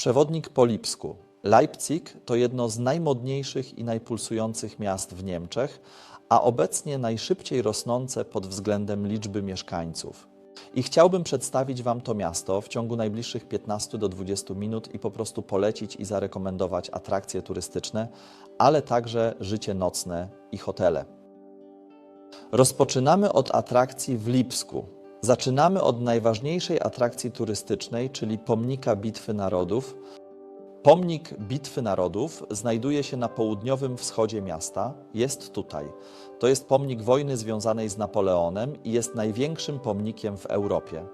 Przewodnik po Lipsku. Leipzig to jedno z najmodniejszych i najpulsujących miast w Niemczech, a obecnie najszybciej rosnące pod względem liczby mieszkańców. I chciałbym przedstawić Wam to miasto w ciągu najbliższych 15 do 20 minut i po prostu polecić i zarekomendować atrakcje turystyczne, ale także życie nocne i hotele. Rozpoczynamy od atrakcji w Lipsku. Zaczynamy od najważniejszej atrakcji turystycznej, czyli pomnika Bitwy Narodów. Pomnik Bitwy Narodów znajduje się na południowym wschodzie miasta. Jest tutaj. To jest pomnik wojny związanej z Napoleonem i jest największym pomnikiem w Europie.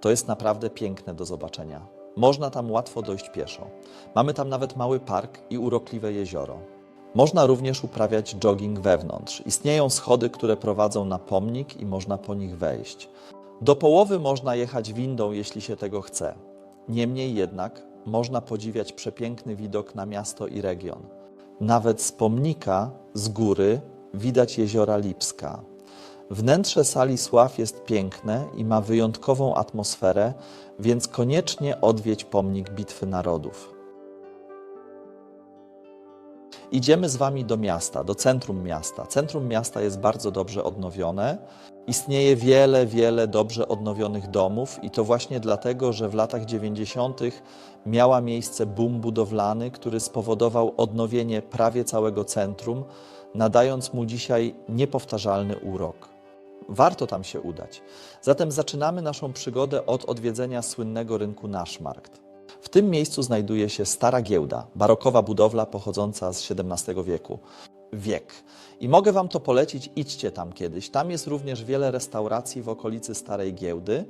To jest naprawdę piękne do zobaczenia. Można tam łatwo dojść pieszo. Mamy tam nawet mały park i urokliwe jezioro. Można również uprawiać jogging wewnątrz. Istnieją schody, które prowadzą na pomnik i można po nich wejść. Do połowy można jechać windą, jeśli się tego chce. Niemniej jednak można podziwiać przepiękny widok na miasto i region. Nawet z pomnika, z góry, widać jeziora Lipska. Wnętrze sali Sław jest piękne i ma wyjątkową atmosferę, więc koniecznie odwiedź pomnik Bitwy Narodów. Idziemy z Wami do miasta, do centrum miasta. Centrum miasta jest bardzo dobrze odnowione. Istnieje wiele, wiele dobrze odnowionych domów i to właśnie dlatego, że w latach 90. miała miejsce boom budowlany, który spowodował odnowienie prawie całego centrum, nadając mu dzisiaj niepowtarzalny urok. Warto tam się udać. Zatem zaczynamy naszą przygodę od odwiedzenia słynnego rynku Naszmarkt. W tym miejscu znajduje się stara giełda, barokowa budowla pochodząca z XVII wieku. Wiek. I mogę Wam to polecić, idźcie tam kiedyś. Tam jest również wiele restauracji w okolicy Starej Giełdy.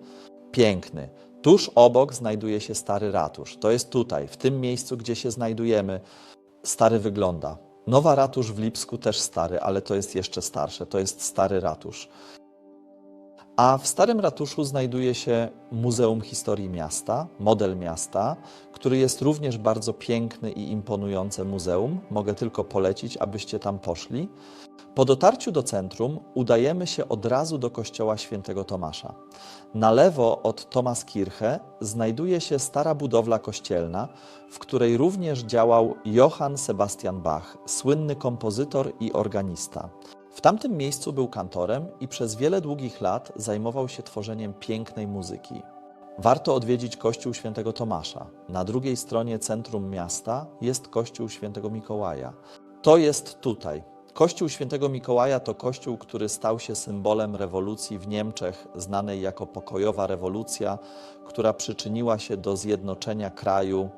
Piękny. Tuż obok znajduje się Stary Ratusz. To jest tutaj, w tym miejscu, gdzie się znajdujemy. Stary wygląda. Nowa ratusz w Lipsku też stary, ale to jest jeszcze starsze. To jest Stary Ratusz. A w Starym Ratuszu znajduje się Muzeum Historii Miasta, model miasta, który jest również bardzo piękny i imponujące muzeum. Mogę tylko polecić, abyście tam poszli. Po dotarciu do centrum udajemy się od razu do kościoła świętego Tomasza. Na lewo od Thomaskirche znajduje się stara budowla kościelna, w której również działał Johann Sebastian Bach, słynny kompozytor i organista. W tamtym miejscu był kantorem i przez wiele długich lat zajmował się tworzeniem pięknej muzyki. Warto odwiedzić kościół świętego Tomasza. Na drugiej stronie centrum miasta jest kościół świętego Mikołaja. To jest tutaj. Kościół świętego Mikołaja to kościół, który stał się symbolem rewolucji w Niemczech, znanej jako pokojowa rewolucja, która przyczyniła się do zjednoczenia kraju.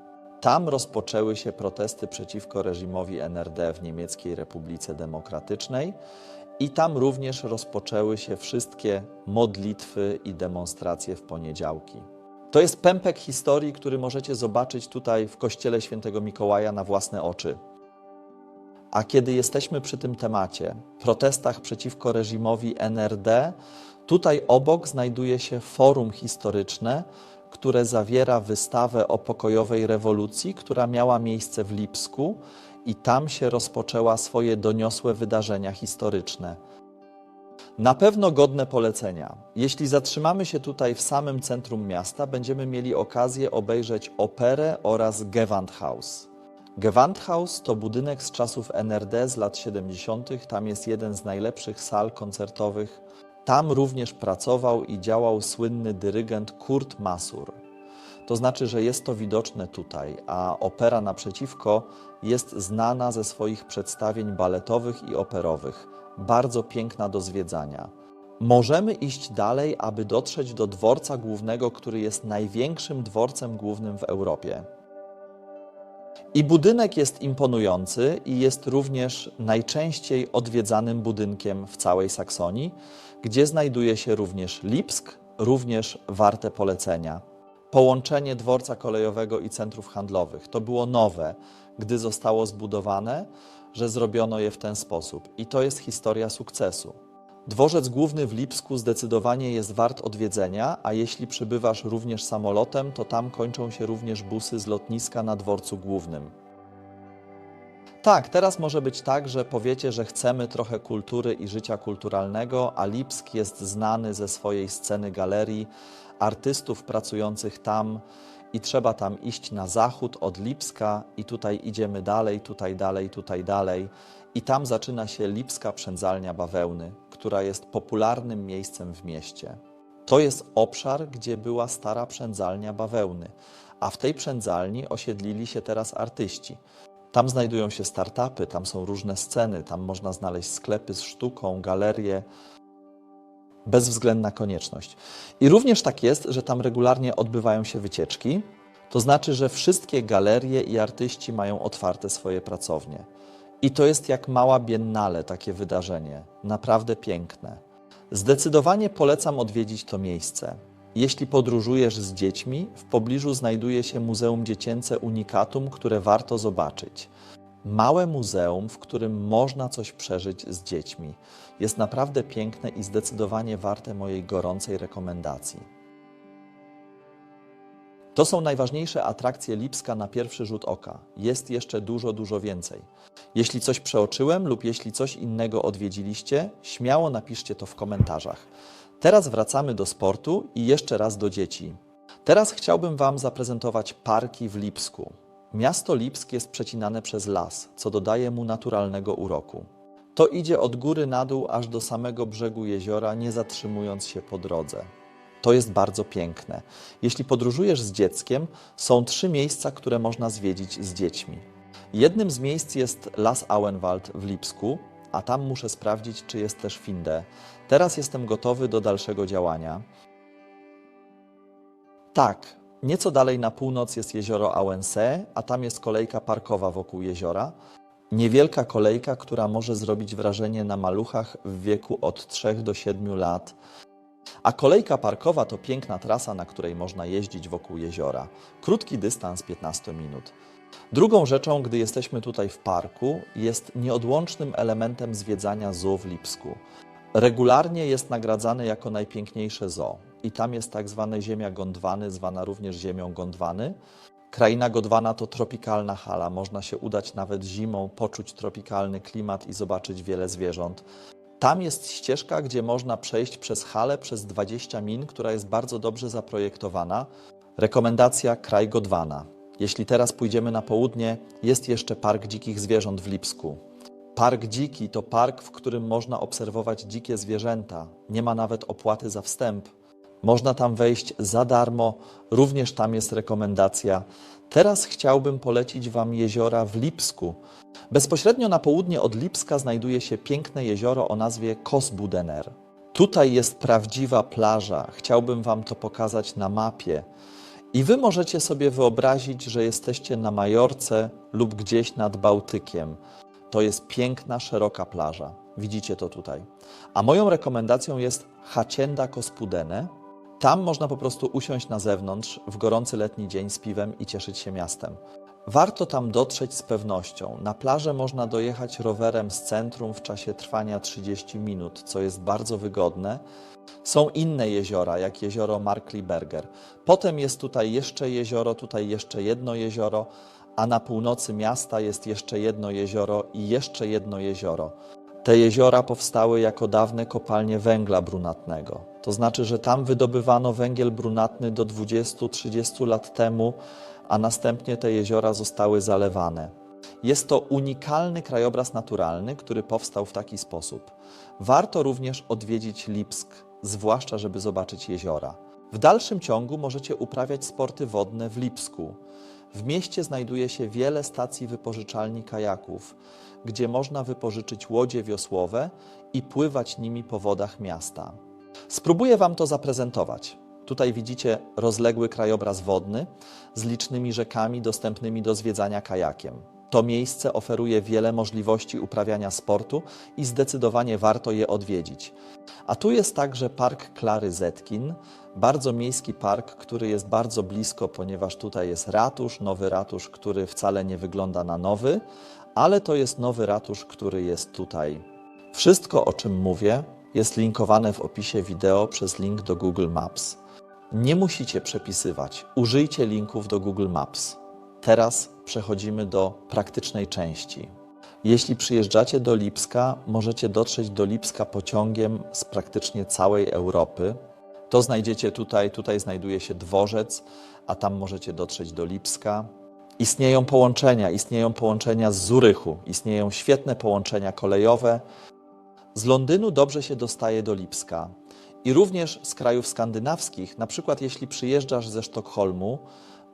Tam rozpoczęły się protesty przeciwko reżimowi NRD w Niemieckiej Republice Demokratycznej i tam również rozpoczęły się wszystkie modlitwy i demonstracje w poniedziałki. To jest pępek historii, który możecie zobaczyć tutaj w kościele świętego Mikołaja na własne oczy. A kiedy jesteśmy przy tym temacie, protestach przeciwko reżimowi NRD, tutaj obok znajduje się forum historyczne, które zawiera wystawę o pokojowej rewolucji, która miała miejsce w Lipsku i tam się rozpoczęła swoje doniosłe wydarzenia historyczne. Na pewno godne polecenia. Jeśli zatrzymamy się tutaj w samym centrum miasta, będziemy mieli okazję obejrzeć operę oraz Gewandhaus. Gewandhaus to budynek z czasów NRD z lat 70. Tam jest jeden z najlepszych sal koncertowych. Tam również pracował i działał słynny dyrygent Kurt Masur. To znaczy, że jest to widoczne tutaj, a opera naprzeciwko jest znana ze swoich przedstawień baletowych i operowych. Bardzo piękna do zwiedzania. Możemy iść dalej, aby dotrzeć do dworca głównego, który jest największym dworcem głównym w Europie. I budynek jest imponujący i jest również najczęściej odwiedzanym budynkiem w całej Saksonii, gdzie znajduje się również Lipsk, również warte polecenia. Połączenie dworca kolejowego i centrów handlowych to było nowe, gdy zostało zbudowane, że zrobiono je w ten sposób. I to jest historia sukcesu. Dworzec główny w Lipsku zdecydowanie jest wart odwiedzenia, a jeśli przybywasz również samolotem, to tam kończą się również busy z lotniska na dworcu głównym. Tak, teraz może być tak, że powiecie, że chcemy trochę kultury i życia kulturalnego, a Lipsk jest znany ze swojej sceny galerii, artystów pracujących tam i trzeba tam iść na zachód od Lipska i tutaj idziemy dalej, tutaj dalej, tutaj dalej i tam zaczyna się Lipska Przędzalnia Bawełny, która jest popularnym miejscem w mieście. To jest obszar, gdzie była stara przędzalnia bawełny, a w tej przędzalni osiedlili się teraz artyści. Tam znajdują się startupy, tam są różne sceny, tam można znaleźć sklepy z sztuką, galerie, bezwzględna konieczność. I również tak jest, że tam regularnie odbywają się wycieczki, to znaczy, że wszystkie galerie i artyści mają otwarte swoje pracownie. I to jest jak mała biennale takie wydarzenie, naprawdę piękne. Zdecydowanie polecam odwiedzić to miejsce. Jeśli podróżujesz z dziećmi, w pobliżu znajduje się Muzeum Dziecięce Unikatum, które warto zobaczyć. Małe muzeum, w którym można coś przeżyć z dziećmi. Jest naprawdę piękne i zdecydowanie warte mojej gorącej rekomendacji. To są najważniejsze atrakcje Lipska na pierwszy rzut oka. Jest jeszcze dużo, dużo więcej. Jeśli coś przeoczyłem lub jeśli coś innego odwiedziliście, śmiało napiszcie to w komentarzach. Teraz wracamy do sportu i jeszcze raz do dzieci. Teraz chciałbym Wam zaprezentować parki w Lipsku. Miasto Lipsk jest przecinane przez las, co dodaje mu naturalnego uroku. To idzie od góry na dół aż do samego brzegu jeziora, nie zatrzymując się po drodze. To jest bardzo piękne. Jeśli podróżujesz z dzieckiem, są trzy miejsca, które można zwiedzić z dziećmi. Jednym z miejsc jest Las Auenwald w Lipsku, a tam muszę sprawdzić, czy jest też Finde. Teraz jestem gotowy do dalszego działania. Tak, nieco dalej na północ jest jezioro Auense, a tam jest kolejka parkowa wokół jeziora. Niewielka kolejka, która może zrobić wrażenie na maluchach w wieku od 3 do 7 lat. A kolejka parkowa to piękna trasa, na której można jeździć wokół jeziora. Krótki dystans 15 minut. Drugą rzeczą, gdy jesteśmy tutaj w parku, jest nieodłącznym elementem zwiedzania zoo w Lipsku. Regularnie jest nagradzany jako najpiękniejsze zoo i tam jest tak zwane ziemia Gondwany, zwana również ziemią Gondwany. Kraina Gondwana to tropikalna hala, można się udać nawet zimą, poczuć tropikalny klimat i zobaczyć wiele zwierząt. Tam jest ścieżka, gdzie można przejść przez halę przez 20 min, która jest bardzo dobrze zaprojektowana. Rekomendacja kraj Godwana. Jeśli teraz pójdziemy na południe, jest jeszcze Park Dzikich Zwierząt w Lipsku. Park Dziki to park, w którym można obserwować dzikie zwierzęta. Nie ma nawet opłaty za wstęp. Można tam wejść za darmo, również tam jest rekomendacja. Teraz chciałbym polecić Wam jeziora w Lipsku. Bezpośrednio na południe od Lipska znajduje się piękne jezioro o nazwie Kosbudener. Tutaj jest prawdziwa plaża. Chciałbym Wam to pokazać na mapie. I Wy możecie sobie wyobrazić, że jesteście na Majorce lub gdzieś nad Bałtykiem. To jest piękna, szeroka plaża. Widzicie to tutaj. A moją rekomendacją jest Hacienda Kospudene. Tam można po prostu usiąść na zewnątrz w gorący letni dzień z piwem i cieszyć się miastem. Warto tam dotrzeć z pewnością. Na plażę można dojechać rowerem z centrum w czasie trwania 30 minut, co jest bardzo wygodne. Są inne jeziora, jak jezioro Markliberger. Potem jest tutaj jeszcze jezioro, tutaj jeszcze jedno jezioro, a na północy miasta jest jeszcze jedno jezioro i jeszcze jedno jezioro. Te jeziora powstały jako dawne kopalnie węgla brunatnego. To znaczy, że tam wydobywano węgiel brunatny do 20-30 lat temu, a następnie te jeziora zostały zalewane. Jest to unikalny krajobraz naturalny, który powstał w taki sposób. Warto również odwiedzić Lipsk, zwłaszcza żeby zobaczyć jeziora. W dalszym ciągu możecie uprawiać sporty wodne w Lipsku. W mieście znajduje się wiele stacji wypożyczalni kajaków, gdzie można wypożyczyć łodzie wiosłowe i pływać nimi po wodach miasta. Spróbuję Wam to zaprezentować. Tutaj widzicie rozległy krajobraz wodny z licznymi rzekami dostępnymi do zwiedzania kajakiem. To miejsce oferuje wiele możliwości uprawiania sportu i zdecydowanie warto je odwiedzić. A tu jest także Park Klary Zetkin, bardzo miejski park, który jest bardzo blisko, ponieważ tutaj jest ratusz, nowy ratusz, który wcale nie wygląda na nowy, ale to jest nowy ratusz, który jest tutaj. Wszystko, o czym mówię, jest linkowane w opisie wideo przez link do Google Maps. Nie musicie przepisywać, użyjcie linków do Google Maps. Teraz przechodzimy do praktycznej części. Jeśli przyjeżdżacie do Lipska, możecie dotrzeć do Lipska pociągiem z praktycznie całej Europy. To znajdziecie tutaj, tutaj znajduje się dworzec, a tam możecie dotrzeć do Lipska. Istnieją połączenia, istnieją połączenia z Zurychu, istnieją świetne połączenia kolejowe. Z Londynu dobrze się dostaje do Lipska i również z krajów skandynawskich, na przykład jeśli przyjeżdżasz ze Sztokholmu,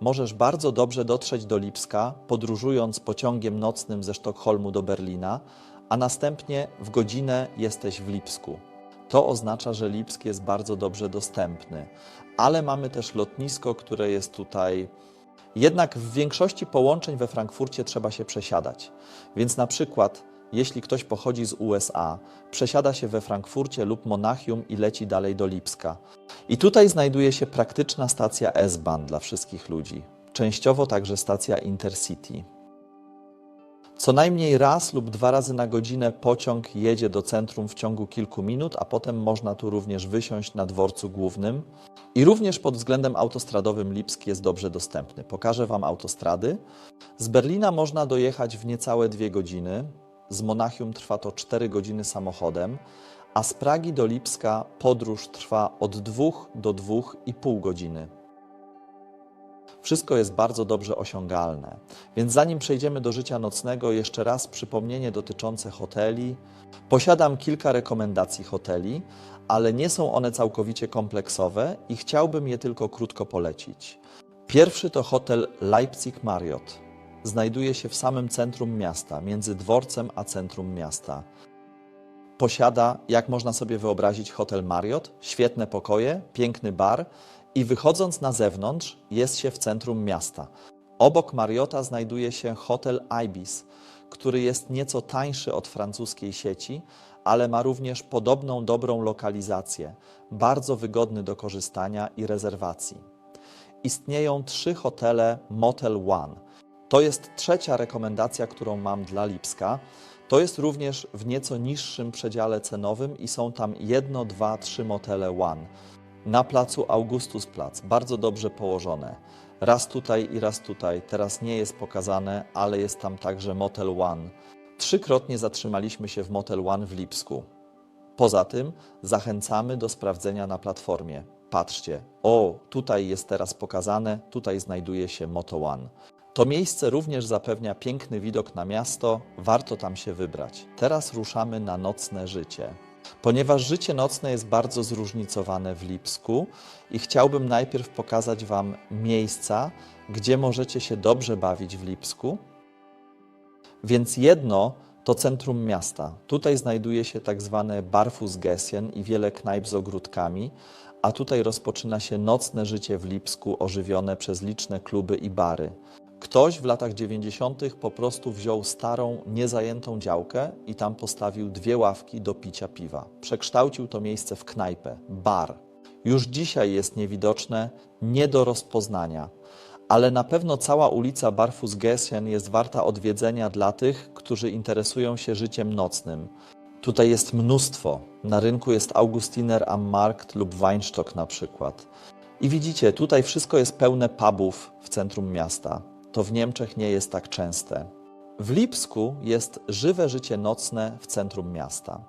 możesz bardzo dobrze dotrzeć do Lipska, podróżując pociągiem nocnym ze Sztokholmu do Berlina, a następnie w godzinę jesteś w Lipsku. To oznacza, że Lipsk jest bardzo dobrze dostępny, ale mamy też lotnisko, które jest tutaj. Jednak w większości połączeń we Frankfurcie trzeba się przesiadać. Więc na przykład, jeśli ktoś pochodzi z USA, przesiada się we Frankfurcie lub Monachium i leci dalej do Lipska. I tutaj znajduje się praktyczna stacja S-Bahn dla wszystkich ludzi, częściowo także stacja Intercity. Co najmniej raz lub dwa razy na godzinę pociąg jedzie do centrum w ciągu kilku minut, a potem można tu również wysiąść na dworcu głównym. I również pod względem autostradowym Lipsk jest dobrze dostępny. Pokażę Wam autostrady. Z Berlina można dojechać w niecałe dwie godziny. Z Monachium trwa to 4 godziny samochodem, a z Pragi do Lipska podróż trwa od 2 do 2,5 godziny. Wszystko jest bardzo dobrze osiągalne. Więc zanim przejdziemy do życia nocnego, jeszcze raz przypomnienie dotyczące hoteli. Posiadam kilka rekomendacji hoteli, ale nie są one całkowicie kompleksowe i chciałbym je tylko krótko polecić. Pierwszy to hotel Leipzig Marriott. Znajduje się w samym centrum miasta, między dworcem a centrum miasta. Posiada, jak można sobie wyobrazić, hotel Marriott, świetne pokoje, piękny bar i wychodząc na zewnątrz jest się w centrum miasta. Obok Mariotta znajduje się hotel Ibis, który jest nieco tańszy od francuskiej sieci, ale ma również podobną dobrą lokalizację, bardzo wygodny do korzystania i rezerwacji. Istnieją trzy hotele Motel One. To jest trzecia rekomendacja, którą mam dla Lipska. To jest również w nieco niższym przedziale cenowym i są tam jedno, dwa, trzy motele One na placu Augustusplatz, bardzo dobrze położone. Raz tutaj i raz tutaj, teraz nie jest pokazane, ale jest tam także Motel One. Trzykrotnie zatrzymaliśmy się w Motel One w Lipsku. Poza tym zachęcamy do sprawdzenia na platformie. Patrzcie, o, tutaj jest teraz pokazane, tutaj znajduje się Moto One. To miejsce również zapewnia piękny widok na miasto, warto tam się wybrać. Teraz ruszamy na nocne życie. Ponieważ życie nocne jest bardzo zróżnicowane w Lipsku i chciałbym najpierw pokazać Wam miejsca, gdzie możecie się dobrze bawić w Lipsku. Więc jedno to centrum miasta. Tutaj znajduje się tak zwane Barfußgässchen i wiele knajp z ogródkami, a tutaj rozpoczyna się nocne życie w Lipsku ożywione przez liczne kluby i bary. Ktoś w latach 90. po prostu wziął starą, niezajętą działkę i tam postawił dwie ławki do picia piwa. Przekształcił to miejsce w knajpę, bar. Już dzisiaj jest niewidoczne, nie do rozpoznania, ale na pewno cała ulica Barfußgässchen jest warta odwiedzenia dla tych, którzy interesują się życiem nocnym. Tutaj jest mnóstwo. Na rynku jest Augustiner am Markt lub Weinstock na przykład. I widzicie, tutaj wszystko jest pełne pubów w centrum miasta to w Niemczech nie jest tak częste. W Lipsku jest żywe życie nocne w centrum miasta.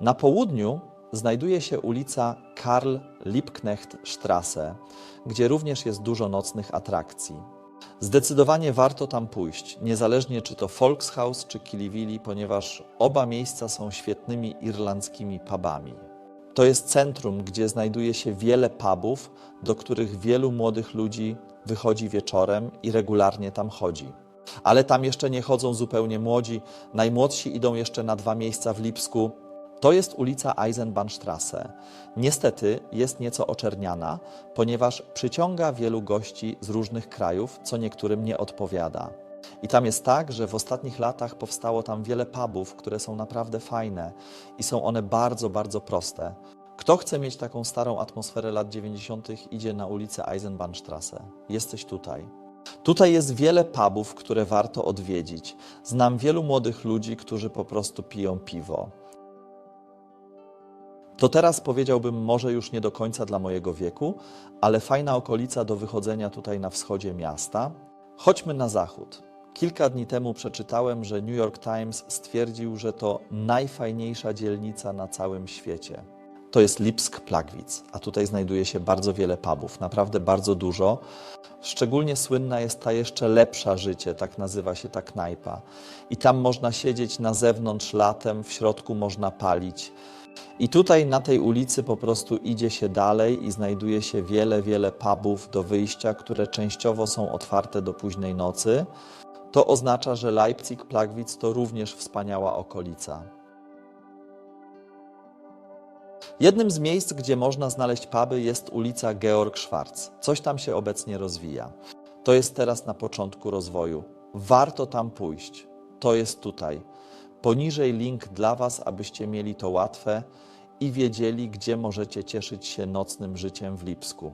Na południu znajduje się ulica Karl Liebknecht Straße, gdzie również jest dużo nocnych atrakcji. Zdecydowanie warto tam pójść, niezależnie czy to Volkshaus czy Kiliwili, ponieważ oba miejsca są świetnymi irlandzkimi pubami. To jest centrum, gdzie znajduje się wiele pubów, do których wielu młodych ludzi wychodzi wieczorem i regularnie tam chodzi. Ale tam jeszcze nie chodzą zupełnie młodzi. Najmłodsi idą jeszcze na dwa miejsca w Lipsku. To jest ulica Eisenbahnstrasse. Niestety jest nieco oczerniana, ponieważ przyciąga wielu gości z różnych krajów, co niektórym nie odpowiada. I tam jest tak, że w ostatnich latach powstało tam wiele pubów, które są naprawdę fajne i są one bardzo, bardzo proste. Kto chce mieć taką starą atmosferę lat 90., idzie na ulicę Eisenbahnstrasse. Jesteś tutaj. Tutaj jest wiele pubów, które warto odwiedzić. Znam wielu młodych ludzi, którzy po prostu piją piwo. To teraz powiedziałbym może już nie do końca dla mojego wieku, ale fajna okolica do wychodzenia tutaj na wschodzie miasta. Chodźmy na zachód. Kilka dni temu przeczytałem, że New York Times stwierdził, że to najfajniejsza dzielnica na całym świecie. to jest Lipsk Plagwic, a tutaj znajduje się bardzo wiele pubów, naprawdę bardzo dużo. Szczególnie słynna jest ta jeszcze lepsza życie, tak nazywa się ta knajpa. I tam można siedzieć na zewnątrz latem, w środku można palić. I tutaj na tej ulicy po prostu idzie się dalej i znajduje się wiele, wiele pubów do wyjścia, które częściowo są otwarte do późnej nocy. To oznacza, że Leipzig, Plagwitz to również wspaniała okolica. Jednym z miejsc, gdzie można znaleźć puby jest ulica Georg Schwarz. Coś tam się obecnie rozwija. To jest teraz na początku rozwoju. Warto tam pójść. To jest tutaj. Poniżej link dla Was, abyście mieli to łatwe i wiedzieli, gdzie możecie cieszyć się nocnym życiem w Lipsku.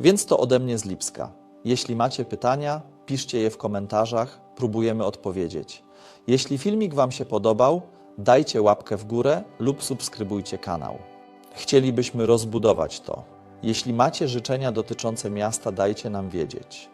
Więc to ode mnie z Lipska. Jeśli macie pytania, piszcie je w komentarzach, próbujemy odpowiedzieć. Jeśli filmik Wam się podobał, dajcie łapkę w górę lub subskrybujcie kanał. Chcielibyśmy rozbudować to. Jeśli macie życzenia dotyczące miasta, dajcie nam wiedzieć.